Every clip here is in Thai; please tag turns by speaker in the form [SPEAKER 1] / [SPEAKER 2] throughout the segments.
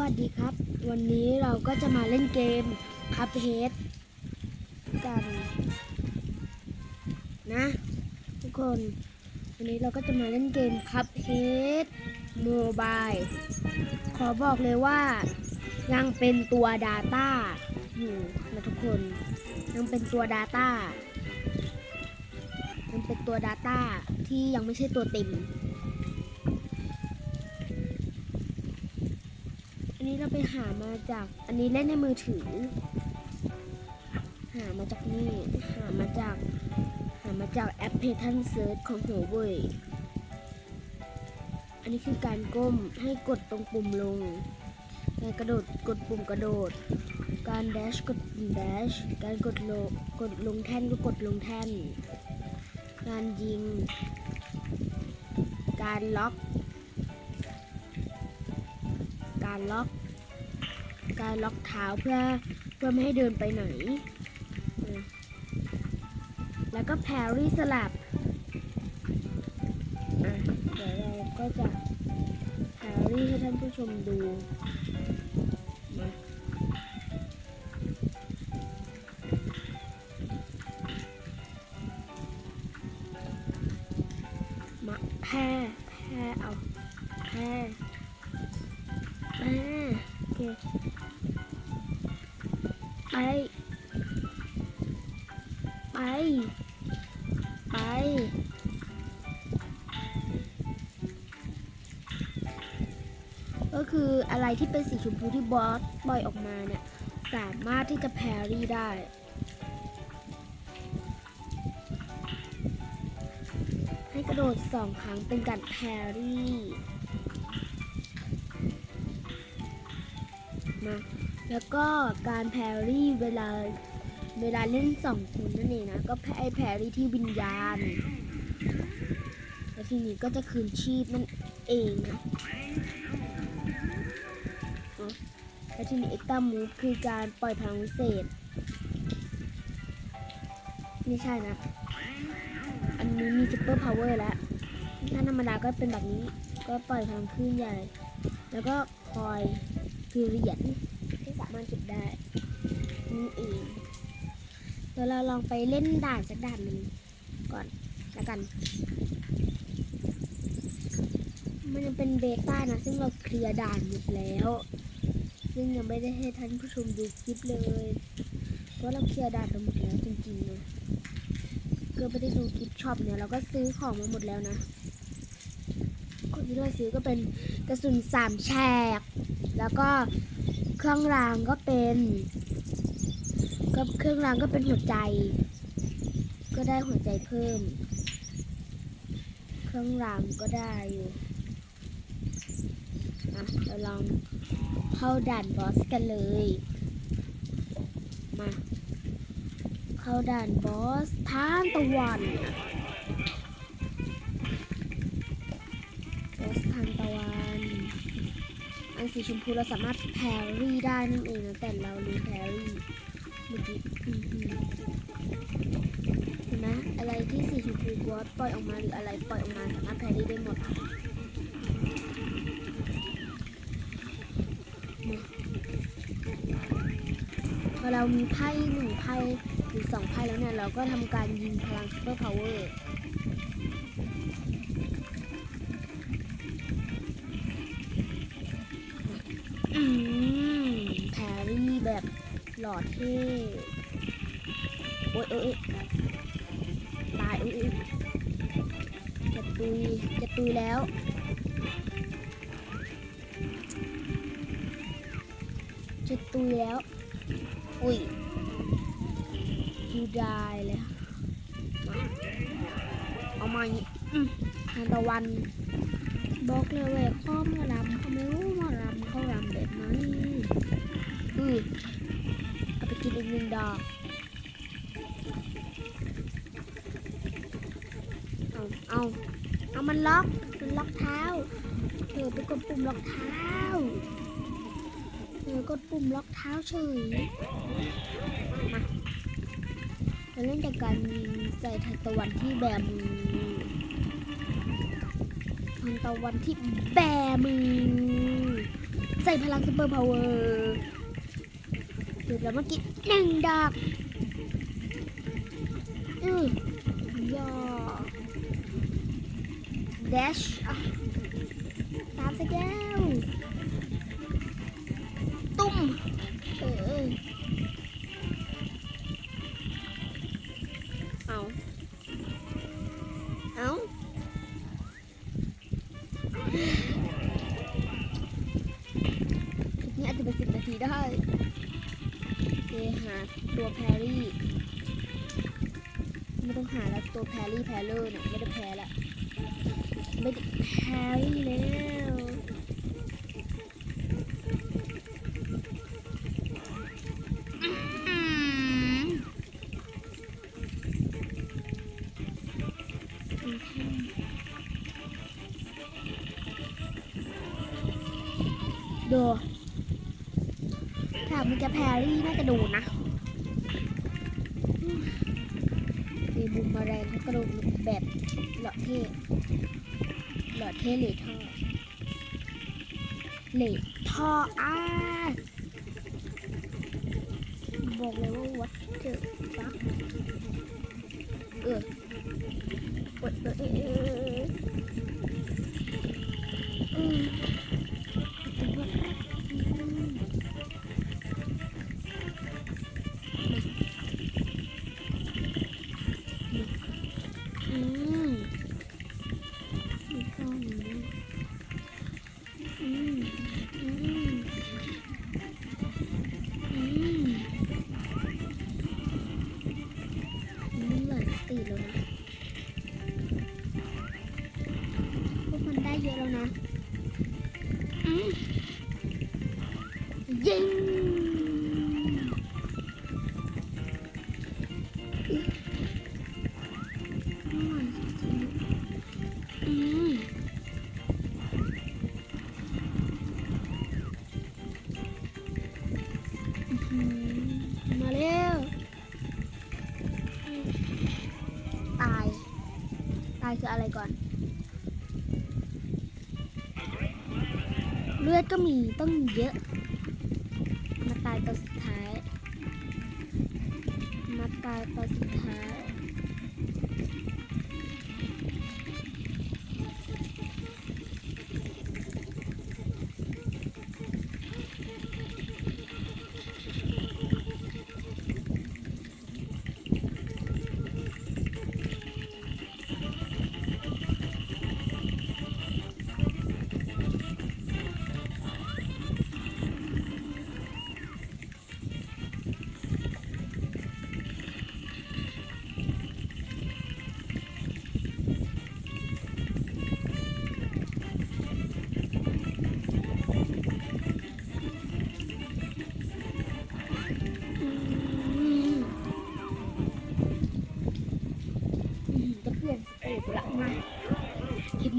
[SPEAKER 1] วัสดีครับ วันนี้เราก็จะมาเล่นเกมคัพเฮดกันนะ ทุกคน วันนี้เราก็จะมาเล่นเกมคัพเฮดโมบายขอบอกเลยว่า ยังเป็นตัว Data อยู่นะทุกคน ยังเป็นตัว Data ยังเป็นตัว Data ที่ยังไม่ใช่ตัวเต็ม นนี้เราไปหามาจากอันนี้เล่นในมือถือ หามาจากนี่ หามาจาก หามาจากแอปพลิเคชันเซิร์ชของหัวเว่ยอันนี้คือการก้มให้กดตรงปุ่มลง การกระโดดกดปุ่มกระโดด การแดชกดปุ่มแดช การกดลงกดลงแท่นก็กดลงแท่น การยิง การล็อก การล็อก การล็อกเท้าเพื่อเพื่อไม่ให้เดินไปไหน แล้วก็แพรรี่สลับอะเดี๋ยวเราก็จะแพรรี่ให้ท่านผู้ชมดูมาแพรแพรเอาแพร โอเคไป ไป ไป ก็คืออะไรที่เป็นสีชมพูที่บอสปล่อยออกมาเนี่ย สามารถที่จะแพรรี่ได้ให้กระโดดสองครั้งเป็นการแพรรี่ นะแล้วก็การแพรรี่เวลาเวลาเล่นสองคนนั่นเองนะ ก็แพรแพรรี่ที่วิญญาณ แล้วทีนี้ก็จะคืนชีพนั่นเองนะแล้วทีนี้เอ็กตามูฟคือการปล่อยพลังวิเศษไม่ใช่นะ อันนี้มีซูเปอร์พาวเวอร์แล้ว ถ้าธรรมดาก็เป็นแบบนี้ ก็ปล่อยพลังคลื่นใหญ่ แล้วก็คอย คือเหรียญที่สามารถเก็บได้นี่เองเดี๋ยวเราลองไปเล่นด่านสักด่านหนึ่งก่อนแล้วกัน มันยังเป็นเบต้านะ ซึ่งเราเคลียร์ด่านหมดแล้ว ซึ่งยังไม่ได้ให้ท่านผู้ชมดูคลิปเลยเพราะเราเคลียร์ด่านไปหมดแล้วจริงๆนะก็ไม่ได้ดูคลิปช็อปเนี่ยเราก็ซื้อของมาหมดแล้วนะคนที่เราซื้อก็เป็นกระสุนสามแฉก แล้วก็เครื่องรางก็เป็นก็เครื่องรางก็เป็นหัวใจ ก็ได้หัวใจเพิ่ม เครื่องรางก็ได้อยู่อะเราลองเข้าด่านบอสกันเลย มา เข้าด่านบอสทานตะวัน อันสีชมพูเราสามารถแพรรี่ได้นั่นเองนะแต่เราลืมแพรรี่เมื่อกี้เห็นไหมอะไรที่สีชมพูบอสปล่อยออกมาหรืออะไรปล่อยออกมาสามารถแพรรี่ได้หมดพอเรามีไพ่หนึ่งไพ่หรือสองไพ่แล้วเนี่ยเราก็ทำการยิงพลังซูเปอร์พาวเวอร์ แพรี่แบบหล่อเท่โอ๊ยโอ๊ยโอ๊ยตายอุ๊ยอุ๊ยจะตุยจะตุยแล้วจะตุยแล้ว อุ้ยดูได้เลยมาเอามายังอืมทานตะวัน บอกเลยว้ยข้อมารำเขาไม่รู้มารำเขารำแบบไหนอือเอาไปกินอีกหนึ่งดอกเอาเอาเอามันล็อกมันล็อกเท้าเธอไปกดปุ่มล็อกเท้าเธอกดปุ่มล็อกเท้าเฉยมาเราเล่นจากการยิงใส่ทานตะวันที่แบบ มือนตะวันที่แบมือ ใส่พลังซุปเปอร์พาวเวอร์จุดแล้วเมื่อกี้หนึ่งดอกอือย่อ dash อะตามสแก้วตุ้ม รี่แพรเลอร์เนี่ยไม่ได้แพ้ละไม่ได้แพรรี่แล้วดูถ้ามันจะแพรรี่น่าจะโดูนะ บุมมาแรงทั้งกระโดดแบบหล่อเท่หล่อเท่เหล่ท่อเหล่ท่ออ้าบอกเลยว่าวัดเจอฟักเออเออเออ ตายคืออะไรก่อน เลือดก็มีต้องเยอะ มาตายตอนสุดท้าย มาตายตอนสุดท้าย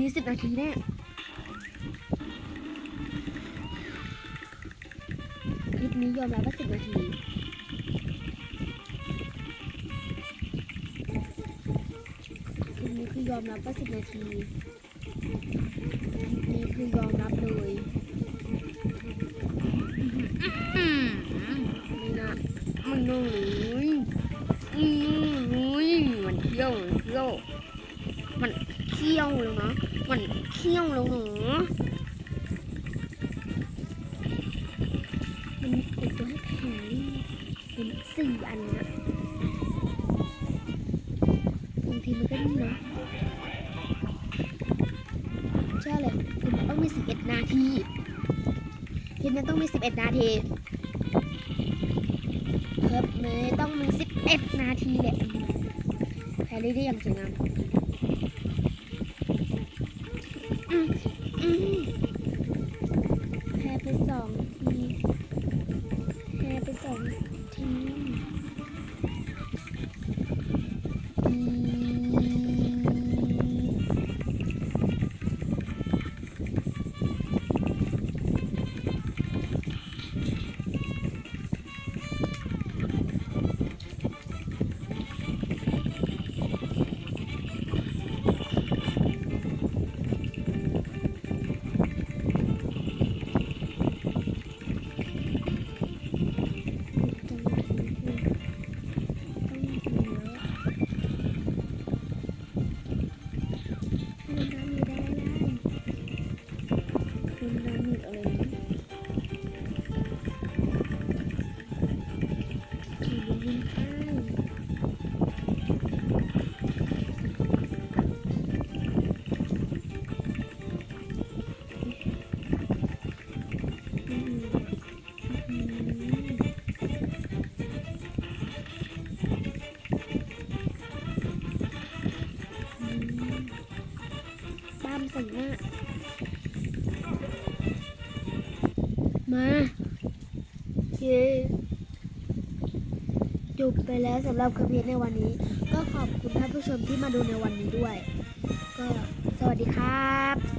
[SPEAKER 1] นี้สิบนาทีแน่คลิปนี้ยอมรับว่าสิบนาทีคลิปนี้คือยอมรับว่าสิบนาทีคลิปนี้คือยอมรับเลยอืมไม่น่ามันน่าเลยอืมอุ้ยมันเที่ยวมันเที่ยวมันเที่ยวแล้วนะ มันเที่ยวแล้วเนาะมันเป็นตัวให้แพงนี่เป็นสี่อันนะบางทีมันก็นี่เนาะเชื่อเลยคือมันต้องมีสิบเอ็ดนาทีทีมันต้องมีสิบเอ็ดนาทีเพิ่มเลยต้องมีสิบเอ็ดนาทีแหละแพรรี่ได้ย่างสวยงาม อืมอืม แพ้ไปสองทีแพ้ไปสองที บ้ามใส่หน้า มาเย้จบไปแล้วสำหรับคลิปในวันนี้ ก็ขอบคุณท่านผู้ชมที่มาดูในวันนี้ด้วย ก็สวัสดีครับ